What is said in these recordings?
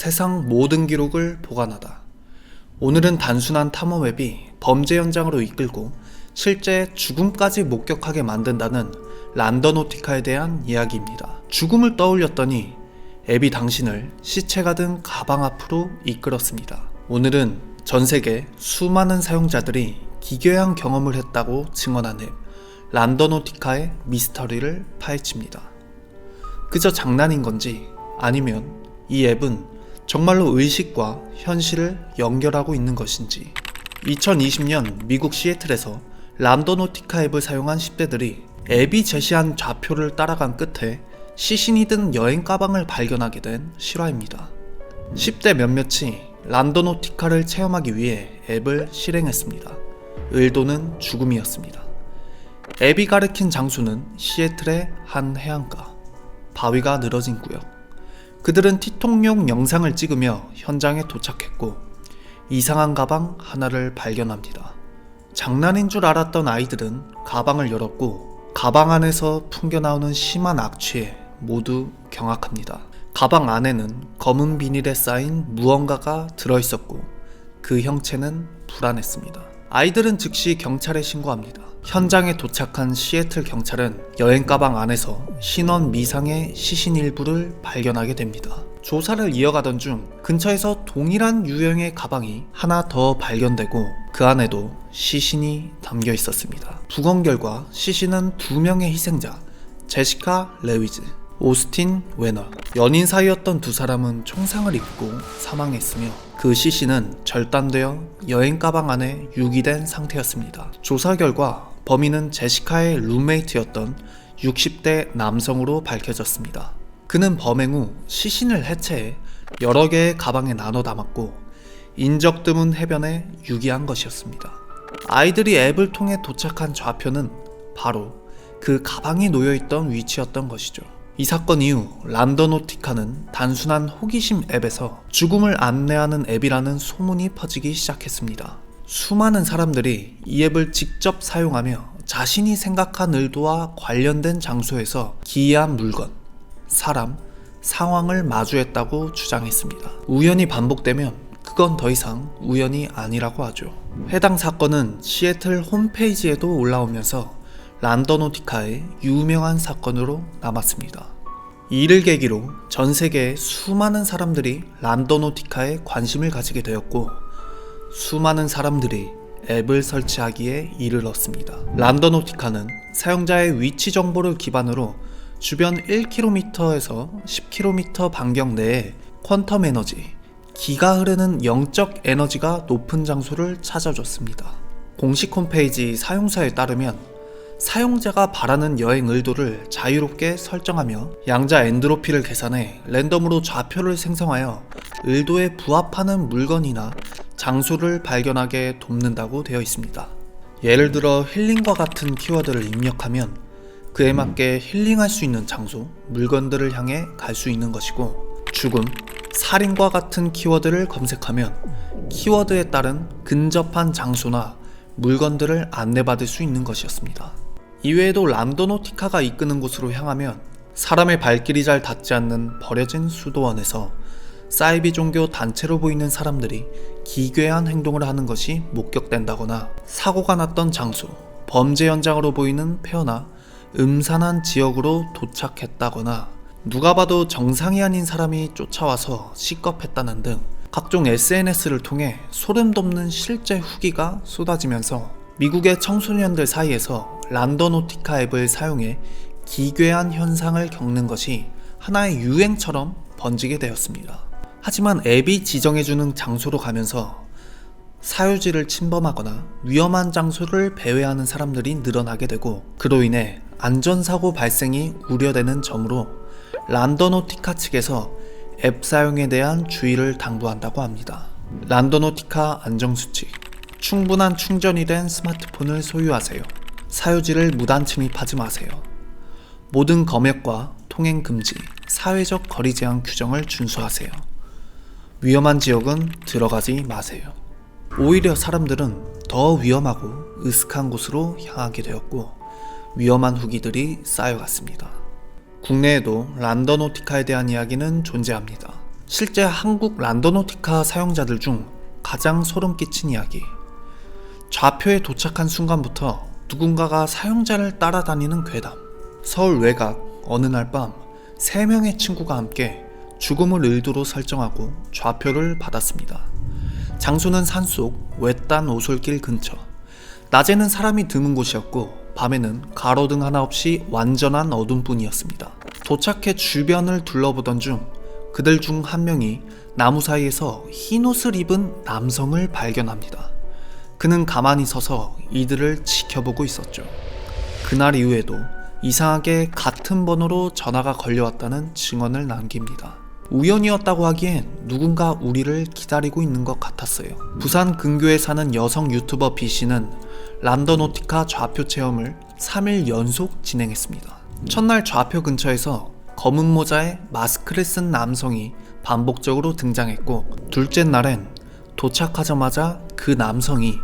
세상 모든 기록을 보관하다. 오늘은 단순한 탐험 앱이 범죄 현장으로 이끌고 실제 죽음까지 목격하게 만든다는 란더노티카에 대한 이야기입니다. 죽음을 떠올렸더니 앱이 당신을 시체가 든 가방 앞으로 이끌었습니다. 오늘은 전 세계 수많은 사용자들이 기괴한 경험을 했다고 증언한 앱 란더노티카의 미스터리를 파헤칩니다. 그저 장난인 건지 아니면 이 앱은 정말로 의식과 현실을 연결하고 있는 것인지 2020년 미국 시애틀에서 람도노티카 앱을 사용한 10대들이 앱이 제시한 좌표를 따라간 끝에 시신이 든 여행 가방을 발견하게 된 실화입니다. 10대 몇몇이 람도노티카를 체험하기 위해 앱을 실행했습니다. 의도는 죽음이었습니다. 앱이 가리킨 장소는 시애틀의 한 해안가. 바위가 늘어진 구역. 그들은 티통용 영상을 찍으며 현장에 도착했고 이상한 가방 하나를 발견합니다. 장난인 줄 알았던 아이들은 가방을 열었고 가방 안에서 풍겨나오는 심한 악취에 모두 경악합니다. 가방 안에는 검은 비닐에 쌓인 무언가가 들어있었고 그 형체는 불안했습니다. 아이들은 즉시 경찰에 신고합니다. 현장에 도착한 시애틀 경찰은 여행 가방 안에서 신원 미상의 시신 일부를 발견하게 됩니다. 조사를 이어가던 중 근처에서 동일한 유형의 가방이 하나 더 발견되고 그 안에도 시신이 담겨 있었습니다. 부검 결과 시신은 두 명의 희생자, 제시카 레위즈, 오스틴 웨너. 연인 사이였던 두 사람은 총상을 입고 사망했으며 그 시신은 절단되어 여행 가방 안에 유기된 상태였습니다. 조사 결과 범인은 제시카의 룸메이트였던 60대 남성으로 밝혀졌습니다. 그는 범행 후 시신을 해체해 여러 개의 가방에 나눠 담았고 인적 드문 해변에 유기한 것이었습니다. 아이들이 앱을 통해 도착한 좌표는 바로 그 가방이 놓여있던 위치였던 것이죠. 이 사건 이후 란더노티카는 단순한 호기심 앱에서 죽음을 안내하는 앱이라는 소문이 퍼지기 시작했습니다. 수많은 사람들이 이 앱을 직접 사용하며 자신이 생각한 의도와 관련된 장소에서 기이한 물건, 사람, 상황을 마주했다고 주장했습니다. 우연히 반복되면 그건 더 이상 우연이 아니라고 하죠. 해당 사건은 시애틀 홈페이지에도 올라오면서 란더노티카의 유명한 사건으로 남았습니다. 이를 계기로 전 세계의 수많은 사람들이 란더노티카에 관심을 가지게 되었고 수많은 사람들이 앱을 설치하기에 이르렀습니다. 란더노티카는 사용자의 위치 정보를 기반으로 주변 1km에서 10km 반경 내에 퀀텀 에너지, 기가 흐르는 영적 에너지가 높은 장소를 찾아줬습니다. 공식 홈페이지 사용사에 따르면 사용자가 바라는 여행 의도를 자유롭게 설정하며 양자 엔드로피를 계산해 랜덤으로 좌표를 생성하여 의도에 부합하는 물건이나 장소를 발견하게 돕는다고 되어 있습니다. 예를 들어 힐링과 같은 키워드를 입력하면 그에 맞게 힐링할 수 있는 장소, 물건들을 향해 갈 수 있는 것이고 죽음, 살인과 같은 키워드를 검색하면 키워드에 따른 근접한 장소나 물건들을 안내받을 수 있는 것이었습니다. 이외에도 람도노티카가 이끄는 곳으로 향하면 사람의 발길이 잘 닿지 않는 버려진 수도원에서 사이비 종교 단체로 보이는 사람들이 기괴한 행동을 하는 것이 목격된다거나 사고가 났던 장소, 범죄 현장으로 보이는 폐허나 음산한 지역으로 도착했다거나 누가 봐도 정상이 아닌 사람이 쫓아와서 시겁했다는 등 각종 SNS를 통해 소름 돋는 실제 후기가 쏟아지면서 미국의 청소년들 사이에서 란더노티카 앱을 사용해 기괴한 현상을 겪는 것이 하나의 유행처럼 번지게 되었습니다. 하지만 앱이 지정해주는 장소로 가면서 사유지를 침범하거나 위험한 장소를 배회하는 사람들이 늘어나게 되고 그로 인해 안전사고 발생이 우려되는 점으로 란더노티카 측에서 앱 사용에 대한 주의를 당부한다고 합니다. 란더노티카 안정수칙 충분한 충전이 된 스마트폰을 소유하세요. 사유지를 무단 침입하지 마세요. 모든 검역과 통행 금지, 사회적 거리 제한 규정을 준수하세요. 위험한 지역은 들어가지 마세요. 오히려 사람들은 더 위험하고 으슥한 곳으로 향하게 되었고 위험한 후기들이 쌓여갔습니다. 국내에도 란더노티카에 대한 이야기는 존재합니다. 실제 한국 란더노티카 사용자들 중 가장 소름 끼친 이야기. 좌표에 도착한 순간부터 누군가가 사용자를 따라다니는 괴담. 서울 외곽 어느 날밤세 명의 친구가 함께 죽음을 의도로 설정하고 좌표를 받았습니다. 장소는 산속 외딴 오솔길 근처. 낮에는 사람이 드문 곳이었고 밤에는 가로등 하나 없이 완전한 어둠뿐이었습니다. 도착해 주변을 둘러보던 중 그들 중 한 명이 나무 사이에서 흰 옷을 입은 남성을 발견합니다. 그는 가만히 서서 이들을 지켜보고 있었죠. 그날 이후에도 이상하게 같은 번호로 전화가 걸려왔다는 증언을 남깁니다. 우연이었다고 하기엔 누군가 우리를 기다리고 있는 것 같았어요. 부산 근교에 사는 여성 유튜버 B씨는 란더노티카 좌표 체험을 3일 연속 진행했습니다. 첫날 좌표 근처에서 검은 모자에 마스크를 쓴 남성이 반복적으로 등장했고, 둘째 날엔 도착하자마자 그 남성이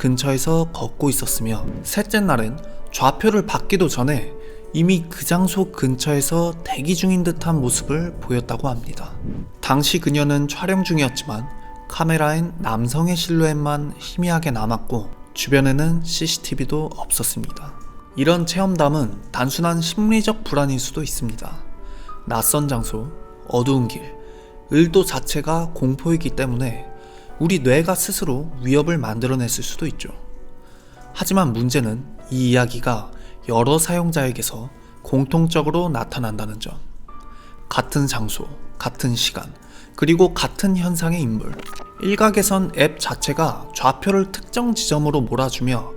근처에서 걷고 있었으며, 셋째 날엔 좌표를 받기도 전에 이미 그 장소 근처에서 대기 중인 듯한 모습을 보였다고 합니다. 당시 그녀는 촬영 중이었지만 카메라엔 남성의 실루엣만 희미하게 남았고 주변에는 CCTV도 없었습니다. 이런 체험담은 단순한 심리적 불안일 수도 있습니다. 낯선 장소, 어두운 길, 을도 자체가 공포이기 때문에 우리 뇌가 스스로 위협을 만들어냈을 수도 있죠. 하지만 문제는 이 이야기가 여러 사용자에게서 공통적으로 나타난다는 점. 같은 장소, 같은 시간, 그리고 같은 현상의 인물. 일각에선 앱 자체가 좌표를 특정 지점으로 몰아주며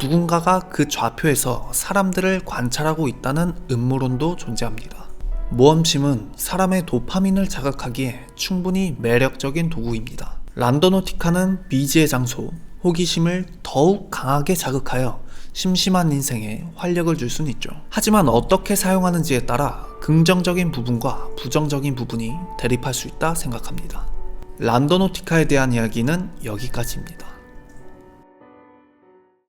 누군가가 그 좌표에서 사람들을 관찰하고 있다는 음모론도 존재합니다. 모험심은 사람의 도파민을 자극하기에 충분히 매력적인 도구입니다. 란더노티카는 미지의 장소, 호기심을 더욱 강하게 자극하여 심심한 인생에 활력을 줄 수는 있죠. 하지만 어떻게 사용하는지에 따라 긍정적인 부분과 부정적인 부분이 대립할 수 있다 생각합니다. 란더노티카에 대한 이야기는 여기까지입니다.